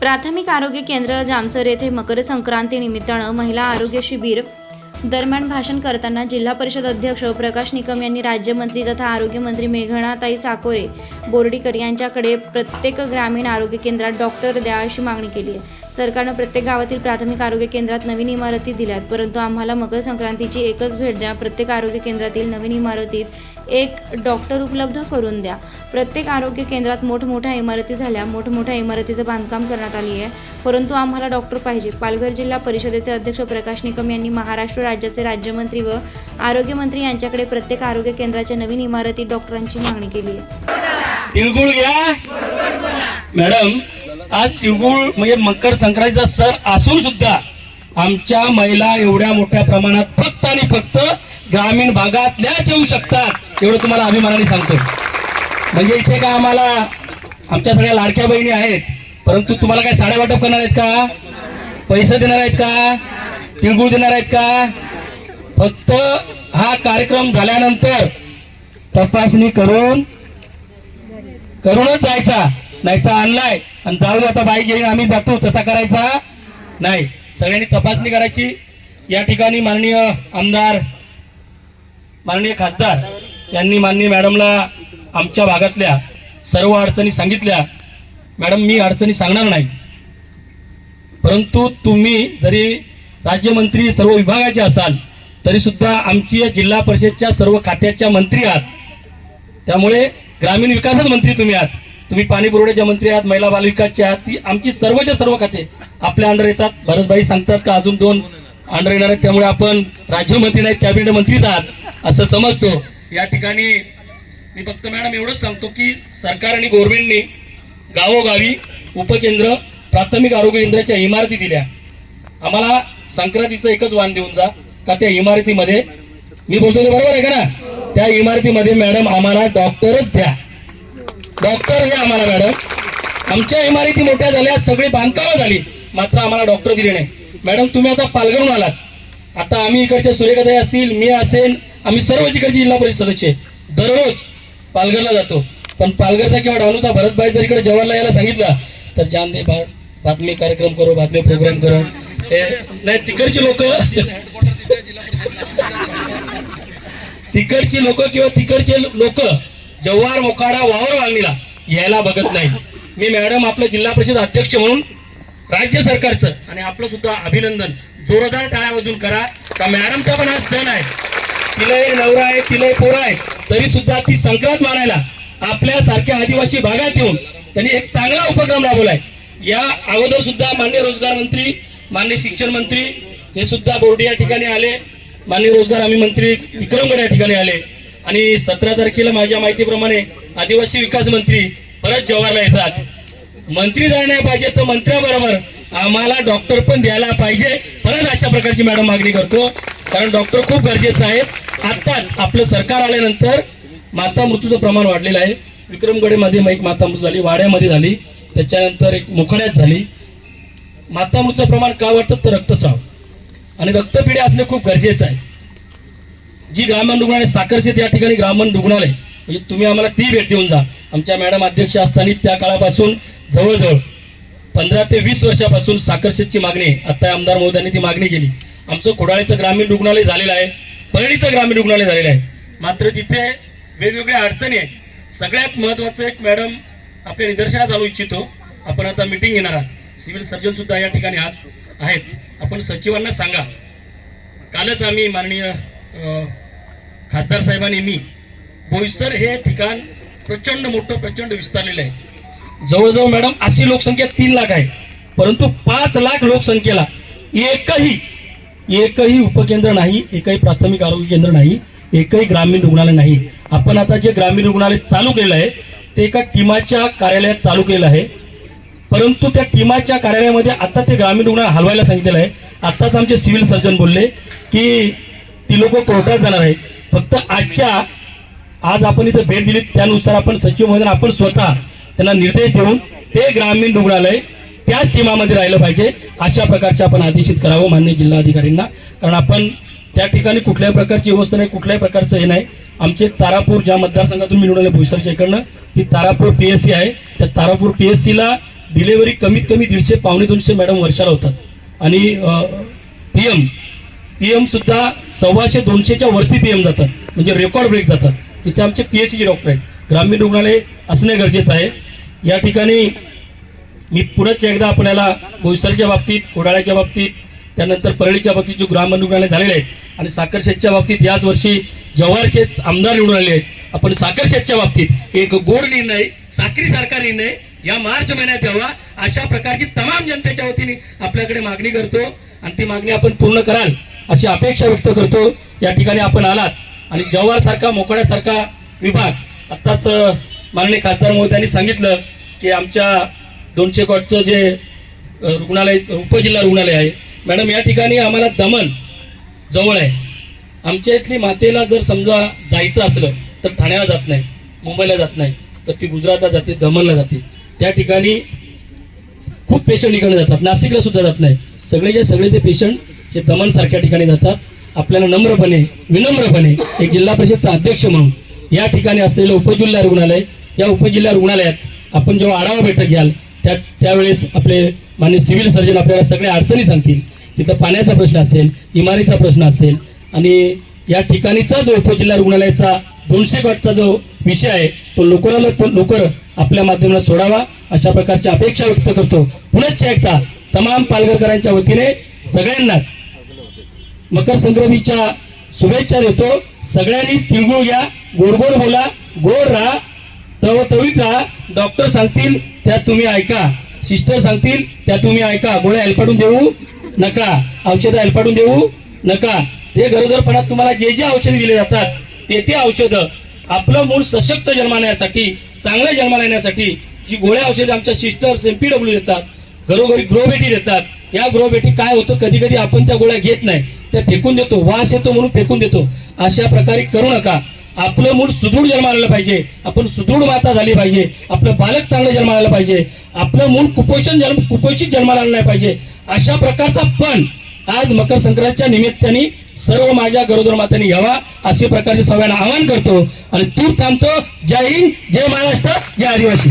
प्राथमिक आरोग्य केंद्र जामसर येथे मकर संक्रांती निमित्तानं महिला आरोग्य शिबिर दरम्यान भाषण करताना जिल्हा परिषद अध्यक्ष प्रकाश निकम यांनी राज्यमंत्री तथा आरोग्यमंत्री मेघनाताई साकोरे बोर्डीकर यांच्याकडे प्रत्येक ग्रामीण आरोग्य केंद्रात डॉक्टर द्या अशी मागणी केली आहे. सरकारनं प्रत्येक गावातील प्राथमिक आरोग्य केंद्रात नवीन इमारती दिल्यात परंतु आम्हाला मकर संक्रांतीची एकच भेट द्या. प्रत्येक आरोग्य केंद्रातील नवीन इमारतीत एक डॉक्टर उपलब्ध करून द्या. प्रत्येक आरोग्य केंद्रात मोठमोठ्या इमारती झाल्या. मोठमोठ्या इमारतीचं बांधकाम करण्यात आली आहे. परंतु आम्हाला डॉक्टर पाहिजे. पालघर जिल्हा परिषदेचे अध्यक्ष प्रकाश निकम यांनी महाराष्ट्र राज्याचे राज्यमंत्री व आरोग्यमंत्री यांच्याकडे प्रत्येक आरोग्य केंद्राच्या नवीन इमारतीत डॉक्टरांची मागणी केली आहे. मॅडम आज तिळगुळ म्हणजे मकर संक्रांतीचा सण असून सुद्धा आमच्या महिला एवढ्या मोठ्या प्रमाणात फक्त आणि फक्त ग्रामीण भागातल्याच येऊ शकतात एवढं तुम्हाला अभिमानाने सांगतो म्हणजे इथे का आम्हाला आमच्या सगळ्या लाडक्या बहिणी आहेत परंतु तुम्हाला काय साड्या वाटप करणार आहेत का? पैसे देणार आहेत का? तिळगुळ देणार आहेत का? फक्त हा कार्यक्रम झाल्यानंतर तपासणी करून करूनच जायचा नाही तर आणलाय. आणि जाऊ आता बाईक येईन आम्ही जातो तसा करायचा नाही. सगळ्यांनी तपासणी करायची. या ठिकाणी माननीय आमदार माननीय खासदार यांनी माननीय मॅडमला आमच्या भागातल्या सर्व अडचणी सांगितल्या. मॅडम मी अडचणी सांगणार नाही. परंतु तुम्ही जरी राज्यमंत्री सर्व विभागाचे असाल तरी सुद्धा आमची जिल्हा परिषदच्या सर्व खात्याच्या मंत्री आहात. त्यामुळे ग्रामीण विकासच मंत्री तुम्ही आहात. तुम्ही पाणी पुरवठ्याच्या मंत्री आहात महिला बालविकासचे आहात ती आमची सर्वच्या सर्व खाते आपल्या अंडर येतात. भरतभाई सांगतात का अजून दोन अंडर येणार आहेत त्यामुळे आपण राज्यमंत्री नाहीत कॅबिनेट मंत्रीच आहात असं समजतो. या ठिकाणी मी फक्त मॅडम एवढंच सांगतो की सरकार आणि गव्हर्नमेंटने गावोगावी उपकेंद्र प्राथमिक आरोग्य केंद्राच्या इमारती दिल्या. आम्हाला संक्रांतीचं एकच वाण देऊन जा का त्या इमारतीमध्ये मी बोलतो ते बरोबर आहे का ना? त्या इमारतीमध्ये मॅडम आम्हाला डॉक्टरच द्या. डॉक्टर हे आम्हाला मॅडम. आमच्या इमारती मोठ्या झाल्या सगळी बांधकामं झाली. मात्र आम्हाला डॉक्टर दिले नाही. मॅडम तुम्ही आता पालघरून आलात. आता आम्ही इकडच्या सूर्यकथाई असतील मी असेल आम्ही सर्व इकडचे जिल्हा परिषद सदस्य दररोज पालघरला जातो. पण पालघरचा किंवा डहाणूचा भरतभाई जर इकडे जवाहरला यायला सांगितलं तर जान दे बातमी कार्यक्रम करू बातमी प्रोग्राम करू. हे नाही तिकडची लोक तिकडची लोक किंवा तिकडचे लोक जव्हार मोकाडा वावर वागणीला यायला बघत नाही. मी मॅडम आपलं जिल्हा परिषद अध्यक्ष म्हणून राज्य सरकारचं आणि आपलं सुद्धा अभिनंदन. जोरदार टाळ्या वाजून करा. का मॅडमचा पण हा सण आहे. तिला एक नवरा आहे तिला एक पोरा आहे तरी सुद्धा ती संक्रांत मानायला आपल्यासारख्या आदिवासी भागात येऊन त्यांनी एक चांगला उपक्रम राबवलाय. या अगोदर सुद्धा मान्य रोजगार मंत्री मान्य शिक्षण मंत्री हे सुद्धा बोर्डी या ठिकाणी आले. मान्य रोजगार हमी मंत्री विक्रमगड या ठिकाणी आले. आणि सतरा तारखेला माझ्या माहितीप्रमाणे आदिवासी विकास मंत्री परत जवाहरला येतात. मंत्री जाणार पाहिजे तर मंत्र्याबरोबर आम्हाला डॉक्टर पण द्यायला पाहिजे. परत अशा प्रकारची मॅडम मागणी करतो. कारण डॉक्टर खूप गरजेचं आहे. आत्ताच आपलं सरकार आल्यानंतर माता मृत्यूचं प्रमाण वाढलेलं आहे. विक्रमगडेमध्ये एक माता मृत्यू झाली वाड्यामध्ये झाली. त्याच्यानंतर एक मुखड्यात झाली. माता मृत्यूचं प्रमाण का वाढतं? तर रक्तस्राव. आणि रक्तपिढ्या असणे खूप गरजेचं आहे. जी ग्रामीण रुग्णालय साखरशेत या ठिकाणी ग्रामीण रुग्णालय म्हणजे तुम्ही आम्हाला ती भेट देऊन जा. आमच्या मॅडम अध्यक्ष असताना त्या काळापासून जवळजवळ पंधरा ते वीस वर्षापासून साखरशेतची मागणी आत्ता आमदार महोदयांनी ती मागणी केली. आमचं खोडाळीचं ग्रामीण रुग्णालय झालेलं आहे परळीचं ग्रामीण रुग्णालय झालेलं आहे. मात्र तिथे वेगवेगळ्या अडचणी आहेत. सगळ्यात महत्वाचं एक मॅडम आपल्या निदर्शनात आणू इच्छितो. आपण आता मिटिंग घेणार आहात. सिव्हिल सर्जन सुद्धा या ठिकाणी आहात आहेत. आपण सचिवांना सांगा. कालच आम्ही माननीय खासदार साहेबांनी मी बोईसर हे ठिकाण प्रचंड मोठं प्रचंड विस्तारलेलं आहे. जवळजवळ मॅडम अशी लोकसंख्या तीन लाख आहे. परंतु पाच लाख लोकसंख्येला एकही एकही उपकेंद्र नाही एकही प्राथमिक आरोग्य केंद्र नाही एकही ग्रामीण रुग्णालय नाही. आपण आता जे ग्रामीण रुग्णालय चालू केलेलं आहे ते एका टीमाच्या कार्यालयात चालू केलेलं आहे. परंतु त्या टीमाच्या कार्यालयामध्ये आता ते ग्रामीण रुग्णालय हलवायला सांगितलेलं आहे. आत्ताच आमचे सिव्हिल सर्जन बोलले की ती लोक कोर्टात जाणार आहेत. फक्त आजच्या आज आपण इथं भेट दिली त्यानुसार आपण सचिव महोदय आपण स्वतः त्यांना निर्देश देऊन ते ग्रामीण रुग्णालय त्याच टीमामध्ये राहिलं पाहिजे अशा प्रकारचे आपण आदेशित करावं मान्य जिल्हाधिकाऱ्यांना कारण आपण त्या ठिकाणी कुठल्याही प्रकारची व्यवस्था नाही कुठल्याही प्रकारचं हे नाही. आमचे तारापूर ज्या मतदारसंघातून मिळून आले भुईसरच्या इकडनं ती तारापूर पी एस सी आहे. त्या तारापूर पी एस सीला डिलेवरी कमीत कमी दीडशे पावणे दोनशे मॅडम वर्षाला होतात. आणि पी एम पी एम सुद्धा सव्वाशे दोनशेच्या वरती पी एम जातात. म्हणजे रेकॉर्ड ब्रेक जातात. तिथे आमचे पी एच सीचे डॉक्टर आहेत. ग्रामीण रुग्णालय असणे गरजेचं आहे. या ठिकाणी मी पुनश्च एकदा आपल्याला बोईसरच्या बाबतीत कोडाळ्याच्या बाबतीत त्यानंतर परळीच्या बाबतीत जो ग्रामीण रुग्णालय झालेले आहेत आणि साखरशेतच्या बाबतीत याच वर्षी जव्हारचे आमदार निवडून आले आहेत. आपण साखरशेतच्या बाबतीत एक गोड निर्णय साखरीसारखा निर्णय या मार्च महिन्यात यावा. अशा प्रकारची तमाम जनतेच्या वतीने आपल्याकडे मागणी करतो. आणि ती मागणी आपण पूर्ण कराल. अशी अपेक्षा व्यक्त करतो. या ठिकाणी आपण आलात. आणि जव्हारसारखा मोकळ्यासारखा विभाग आत्ताच माननीय खासदार महोदयांनी सांगितलं की आमच्या दोनशे कॉटचं जे रुग्णालय उपजिल्हा रुग्णालय आहे. मॅडम या ठिकाणी आम्हाला दमन जवळ आहे. आमच्या इथली मातेला जर समजा जायचं असलं तर ठाण्याला जात नाही मुंबईला जात नाही तर ती गुजरातला जाते दमनला जाते. त्या ठिकाणी खूप पेशंट इकडे जातात नाशिकला सुद्धा जात नाही. सगळे जे सगळे जे पेशंट हे दमनसारख्या ठिकाणी जातात. आपल्याला नम्रपणे विनम्रपणे एक जिल्हा परिषदचा अध्यक्ष म्हणून या ठिकाणी असलेलं उपजिल्हा रुग्णालय या उपजिल्हा रुग्णालयात आपण जेव्हा आढावा बैठक घ्याल त्या त्यावेळेस आपले मान्य सिव्हिल सर्जन आपल्याला सगळ्या अडचणी सांगतील. तिथं पाण्याचा प्रश्न असेल इमारीचा प्रश्न असेल आणि या ठिकाणीचा जो उपजिल्हा रुग्णालयाचा दोनशे गटचा जो विषय आहे तो लवकराला तो लवकर आपल्या माध्यमाला सोडावा अशा प्रकारची अपेक्षा व्यक्त करतो. पुनश्च एकदा तमाम पालघरकरांच्या वतीने सगळ्यांनाच मकर संक्रांतीच्या शुभेच्छा देतो. सगळ्यांनीच तिळगुळ घ्या गोडगोड बोला गोड राहा तवतवीत राहा. डॉक्टर सांगतील त्या तुम्ही ऐका. सिस्टर सांगतील त्या तुम्ही ऐका. गोळ्या हेलपाडून देऊ नका. औषधं हेलपाडून देऊ नका. ते गरोदरपणात तुम्हाला जे जे औषधे दिले जातात ते ते औषधं आपलं मूळ सशक्त जन्माला येण्यासाठी चांगल्या जन्माला येण्यासाठी जी गोळ्या औषधं आमच्या सिस्टर्स एम पी डब्ल्यू देतात घरोघरी ग्रोबेटी देतात या ग्रोबेटी काय होतं कधी कधी आपण त्या गोळ्या घेत नाही. ते फेकून देतो वास येतो म्हणून फेकून देतो. अशा प्रकारे करू नका. आपलं मूळ सुदृढ जन्माला आलं पाहिजे. आपण सुदृढ माता झाली पाहिजे. आपलं बालक चांगलं जन्माला आलं पाहिजे. आपलं मूळ कुपोषण जन्म कुपोषित जन्माला आलं नाही पाहिजे. अशा प्रकारचा पण आज मकर संक्रांतीच्या निमित्ताने सर्व माझ्या गरोदर मातांनी घ्यावा असे प्रकारचे सगळ्यांना आवाहन करतो. आणि तूर थांबतो. जय हिंद जय महाराष्ट्र जय आदिवासी.